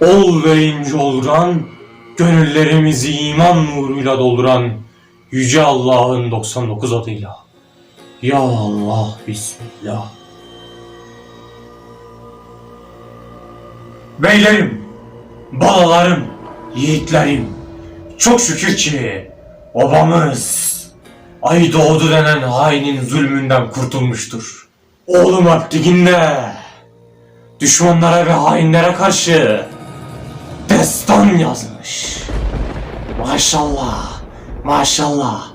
Ol ve ince olduran, gönüllerimizi iman nuruyla dolduran Yüce Allah'ın 99 adıyla. Ya Allah, Bismillah. Beylerim, balalarım, yiğitlerim, çok şükür ki obamız ay doğdu denen hainin zulmünden kurtulmuştur. Oğlum Abdiginde düşmanlara ve hainlere karşı destan yazmış. Maşallah, maşallah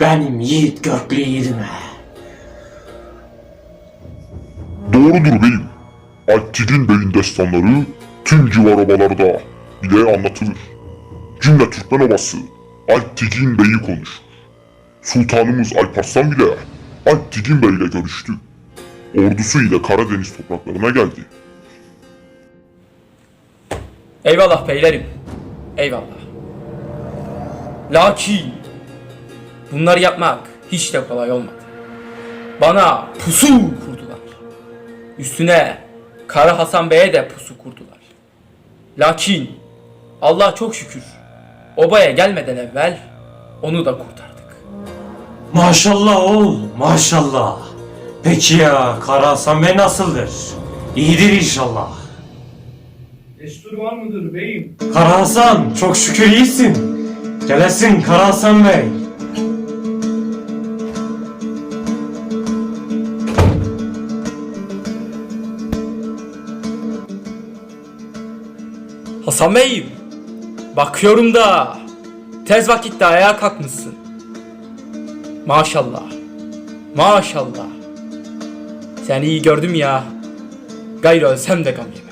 benim yiğit görklü yiğidime. Doğrudur beyim. Alptigin Bey'in destanları tüm civar obalarda bile anlatılır. Cümle Türkmen obası Alptigin Bey'i konuşur. Sultanımız Alparslan bile Alptigin Bey ile görüştü. Ordusu ile Karadeniz topraklarına geldi. Eyvallah beylerim. Eyvallah. Lakin bunları yapmak hiç de kolay olmadı. Bana pusu kurdular. Üstüne Kara Hasan Bey'e de pusu kurdular. Lakin Allah çok şükür obaya gelmeden evvel onu da kurtardık. Maşallah oğul, maşallah. Peki ya Kara Hasan Bey nasıldır? İyidir inşallah. Destur var mıdır beyim? Kara Hasan çok şükür iyisin. Gelesin Kara Hasan Bey. Hasan Bey'im bakıyorum da tez vakitte ayağa kalkmışsın. Maşallah. Maşallah. Seni iyi gördüm ya. Gayrı ölsem de gam.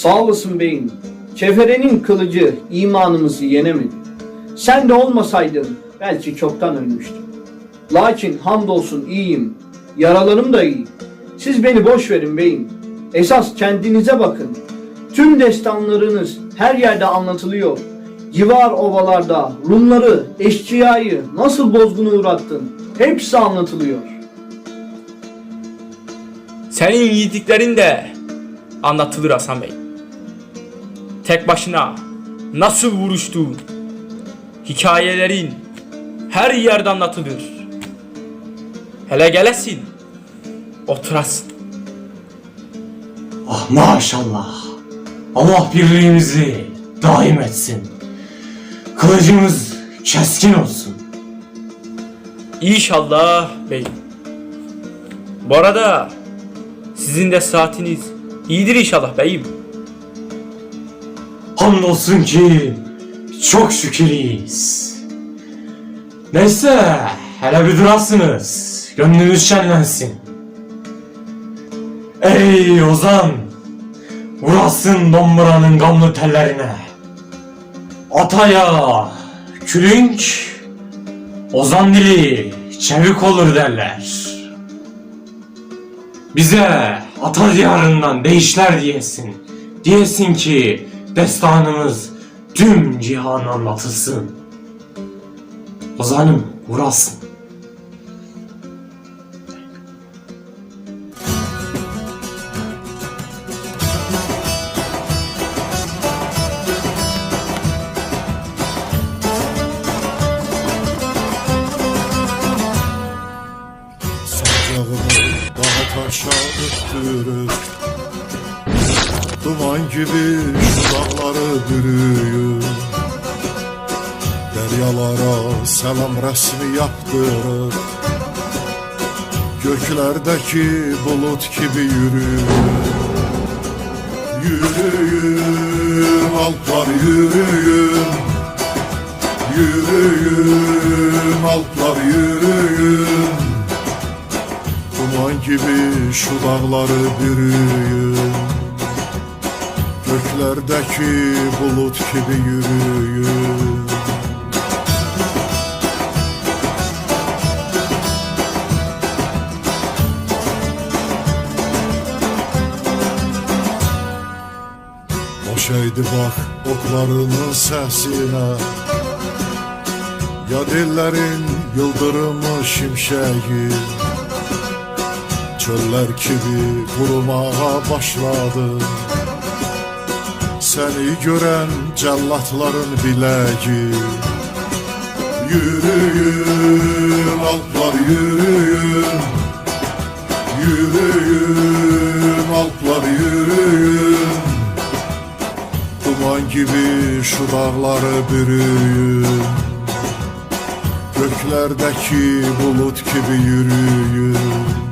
Sağ olasın beyim. Keferenin kılıcı imanımızı yenemedi. Sen de olmasaydın belki çoktan ölmüştüm. Lakin hamdolsun iyiyim. Yaralarım da iyi. Siz beni boş verin beyim. Esas kendinize bakın. Tüm destanlarınız her yerde anlatılıyor. Civar ovalarda Rumları, eşkıyayı nasıl bozguna uğrattın? Hepsi anlatılıyor. Senin yiğitliklerin de anlatılır Hasan Bey. Tek başına nasıl vuruştuğun, hikayelerin her yerde anlatılır. Hele gelesin, oturasın. Ah maşallah. Allah birliğimizi daim etsin. Kılıcımız keskin olsun. İnşallah beyim. Bu arada sizin de saatiniz iyidir inşallah beyim. Hamdolsun ki çok şükür iyiyiz. Neyse hele bir durasınız. Gönlünüz şenlensin. Ey Ozan! Vurasın domburanın gamlı tellerine. Ataya külünk, Ozan dili çevik olur derler. Bize ata diyarından değişler diyesin. Diyesin ki destanımız tüm cihan anlatılsın. Ozanım vurasın. Gibi dağları bürüyür Deryalara selam resmi yaptırır Göklerdeki bulut gibi yürüyür Yürüyün alplar yürüyün Yürüyün alplar yürüyün Duman gibi şu dağları bürüyün Göklerdeki bulut gibi yürüyün. Hoş eydi bak oklarının sesine. Ya dillerin yıldırımı şimşeği. Çöller gibi kurumaya başladı Seni gören cellatların bileği Yürüyün alplar yürüyün. Yürüyün alplar yürüyün. Duman gibi şu dağları bürüyün. Göklerdeki bulut gibi yürüyün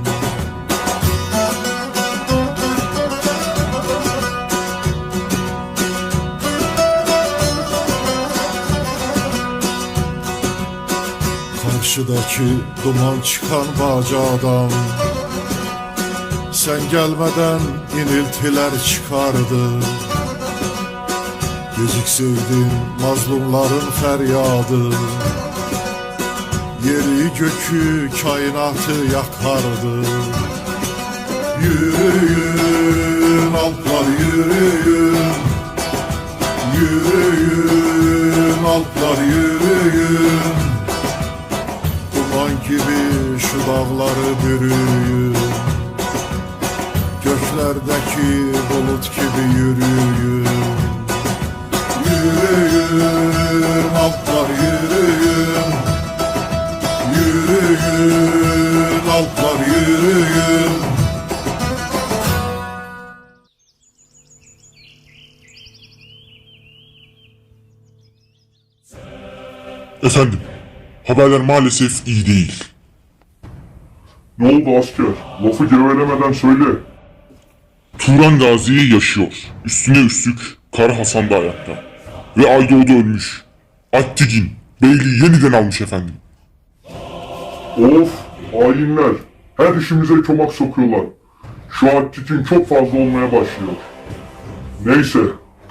Karşıdaki duman çıkan bacadan. Sen gelmeden iniltiler çıkardı. Gecikseydin mazlumların feryadı. Yeri gökü kainatı yakardı. Yürüyün alplar yürüyün. Yürüyün alplar yürüyün dağları bürüyün Göklerdeki bulut gibi yürüyün. Yürüyün alplar yürüyün. Yürüyün alplar yürüyün. Efendim, haberler maalesef iyi değil. Ne oldu asker? Lafı gevelemeden söyle. Turan Gazi yaşıyor. Üstüne üstlük Kara Hasan da ayakta. Ve Aydoğdu ölmüş. Attigin, beyliği yeniden almış efendim. Of, hainler. Her işimize çomak sokuyorlar. Şu Attigin çok fazla olmaya başlıyor. Neyse,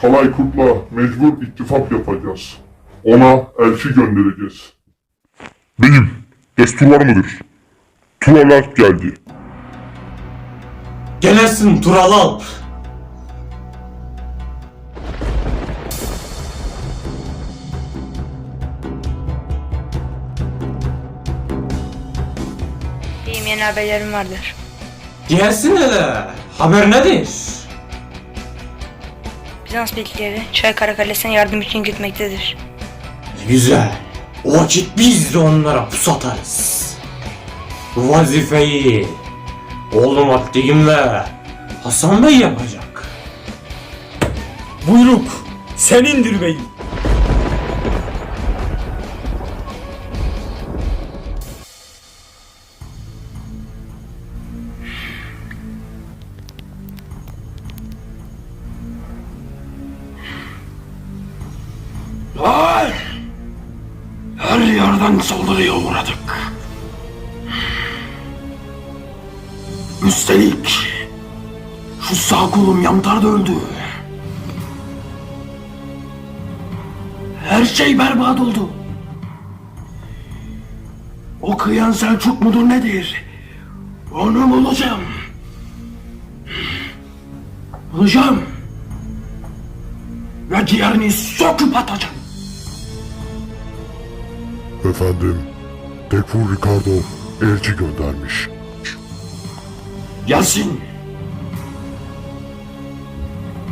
Kalay Kurt'la mecbur ittifak yapacağız. Ona elçi göndereceğiz. Benim, desturlar mıdır? Turalar geldi. Gelesin Tural Alp. İyiyim yeni haberlerim vardır. Gelsin hele. Haber nedir? Bizans birlikleri Çaykara Kalesi'ne yardım için gitmektedir. Güzel. O vakit biz de onlara pus atarız. Vazifeyi oğlum Attigim'le Hasan Bey yapacak. Buyruk senindir beyim. Üstelik şu sağ kolum yantar da öldü. Her şey berbat oldu. O kıyan Selçuk mudur nedir? Onu bulacağım. Bulacağım. Ve diğerini söküp atacağım. Efendim, Tekfur Ricardo elçi göndermiş. Gelsin.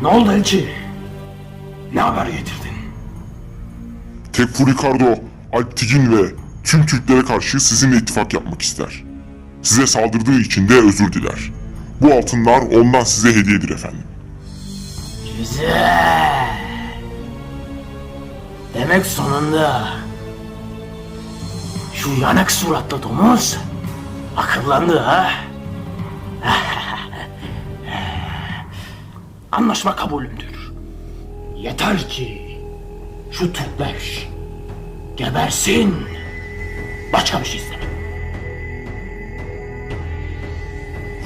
Ne oldu elçi? Ne haber getirdin? Tekfur Ricardo, Alptigin ve tüm Türklere karşı sizinle ittifak yapmak ister. Size saldırdığı için de özür diler. Bu altınlar ondan size hediyedir efendim. Güzel. Demek sonunda şu yanık suratlı domuz akıllandı ha? Anlaşma kabulümdür. Yeter ki şu Türkler gebersin. Başka bir şey istemem.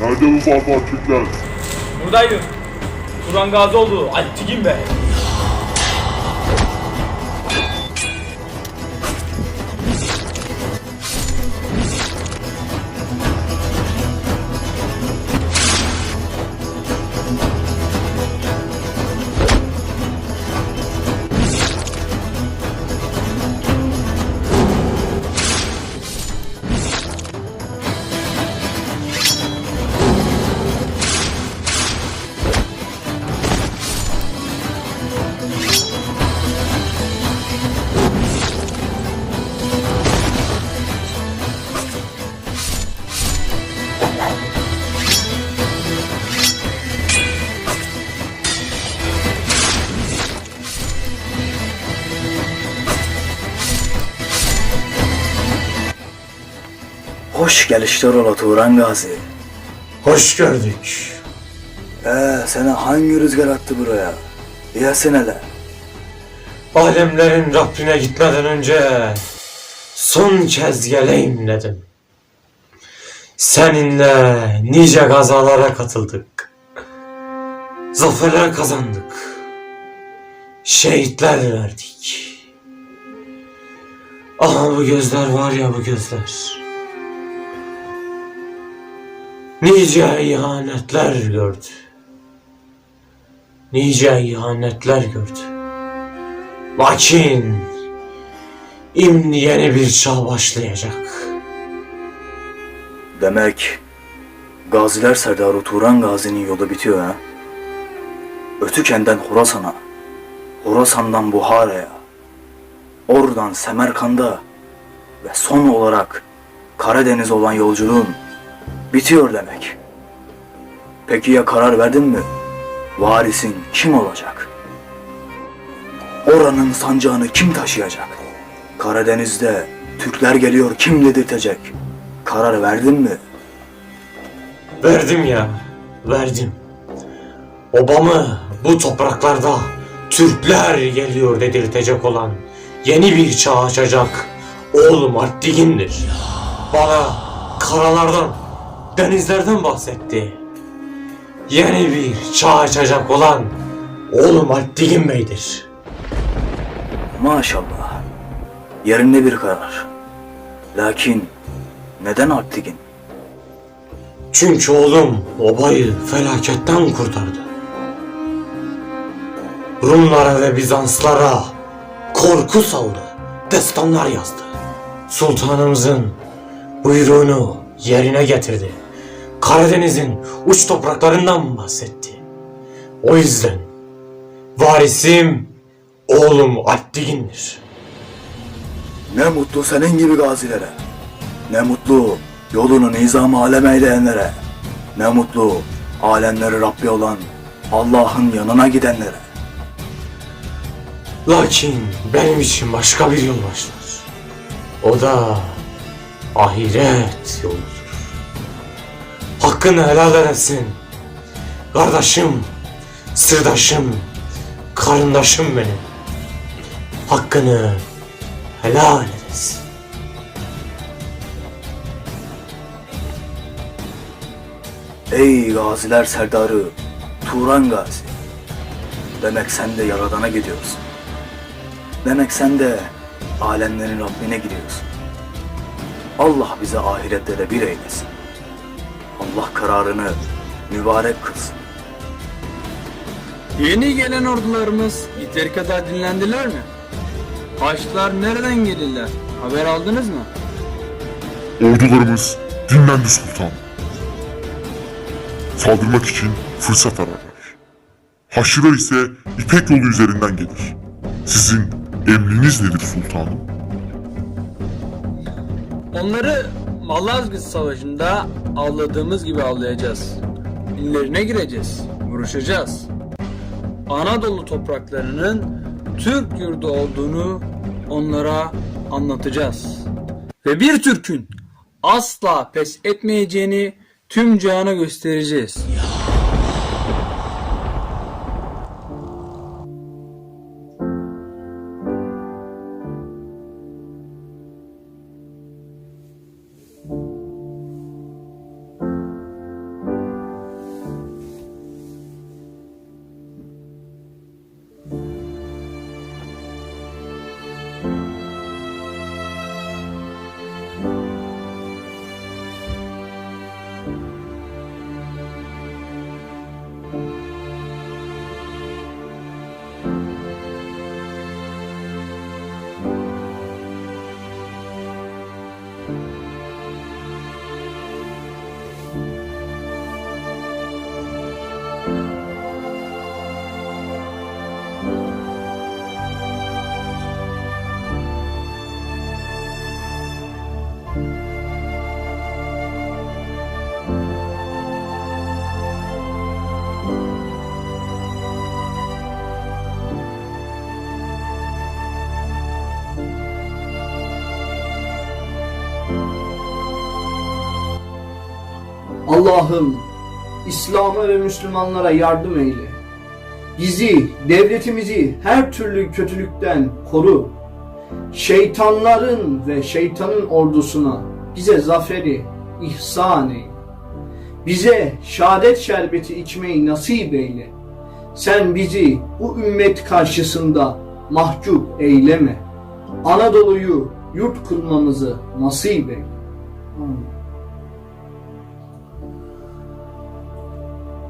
Nerede bu Farfar Türkler? Buradayım. Turan Gazioğlu, Alptigin Bey. Gelişler ola Turan Gazi. Hoş gördük. Ee, seni hangi rüzgar attı buraya? Diyesin hele. Alemlerin Rabbine gitmeden önce son kez geleyim dedim. Seninle nice gazalara katıldık. Zaferler kazandık. Şehitler verdik. Aha bu gözler var ya bu gözler. Nice ihanetler gördü. Nice ihanetler gördü. Lakin imni yeni bir çağ başlayacak. Demek Gaziler Serdarı Turan Gazi'nin yolu bitiyor ha? Ötükenden Horasan'a, Horasan'dan Buhara'ya, oradan Semerkand'a ve son olarak Karadeniz olan yolculuğun bitiyor demek. Peki ya karar verdin mi? Varisin kim olacak? Oranın sancağını kim taşıyacak? Karadeniz'de Türkler geliyor kim dedirtecek? Karar verdin mi? Verdim ya, verdim. Obamı bu topraklarda Türkler geliyor dedirtecek olan yeni bir çağ açacak oğlum Artdigin'dir. Bana karalardan, denizlerden bahsetti. Yeni bir çağ açacak olan oğlum Artdigin Bey'dir. Maşallah. Yerinde bir karar. Lakin neden Aktigin? Çünkü oğlum obayı felaketten kurtardı. Rumlara ve Bizanslara korku saldı, destanlar yazdı. Sultanımızın buyruğunu yerine getirdi. Karadeniz'in uç topraklarından bahsetti. O yüzden varisim oğlum Alptigin'dir. Ne mutlu senin gibi gazilere. Ne mutlu yolunu nizam aleme eyleyenlere. Ne mutlu alemleri Rabbi olan Allah'ın yanına gidenlere. Lakin benim için başka bir yol başlar. O da ahiret yoludur. Hakkını helal edesin. Kardeşim, sırdaşım, karındaşım benim. Hakkını helal edesin. Ey gaziler serdarı Turan Gazi. Demek sen de Yaradan'a gidiyorsun. Demek sen de alemlerin Rabbine gidiyorsun. Allah bize ahirette de bir eylesin. Allah kararını mübarek kılsın. Yeni gelen ordularımız yeteri kadar dinlendiler mi? Haçlılar nereden gelirler? Haber aldınız mı? Ordularımız dinlendi sultan. Saldırmak için fırsat ararlar. Haşlılar ise İpek yolu üzerinden gelir. Sizin emriniz nedir sultanım? Onları Malazgirt Savaşı'nda avladığımız gibi avlayacağız. İllerine gireceğiz, vuruşacağız. Anadolu topraklarının Türk yurdu olduğunu onlara anlatacağız. Ve bir Türk'ün asla pes etmeyeceğini tüm cihana göstereceğiz. Allah'ım İslam'a ve Müslümanlara yardım eyle. Bizi, devletimizi her türlü kötülükten koru. Şeytanların ve şeytanın ordusuna bize zaferi ihsan eyle. Bize şehadet şerbeti içmeyi nasip eyle. Sen bizi bu ümmet karşısında mahcup eyleme. Anadolu'yu yurt kılmamızı nasip eyle.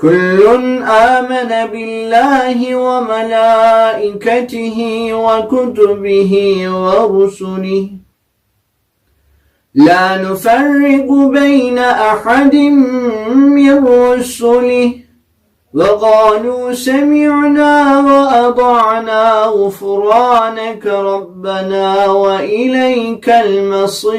كل آمن بالله وملائكته وكتبه ورسله. لا نفرق بين أحد من رسله. وقالوا سمعنا وأطعنا غفرانك ربنا وإليك المصير.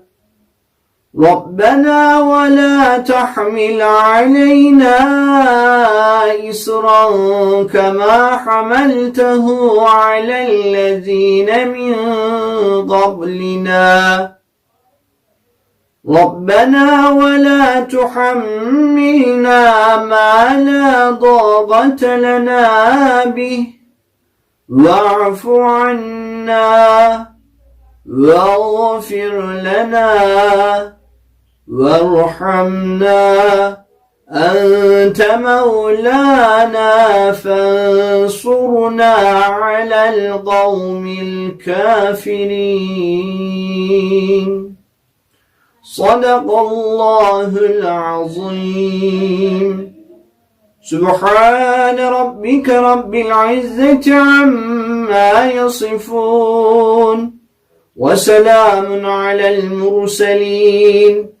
ربنا ولا تحمل علينا إسرا كما حملته على الذين من قبلنا. ربنا ولا تحملنا ما لا ضاقة لنا به. واعف عنا واغفر لنا. وارحمنا أنت مولانا فانصرنا على القوم الكافرين. صدق الله العظيم. سبحان ربك رب العزة عما يصفون. وسلام على المرسلين.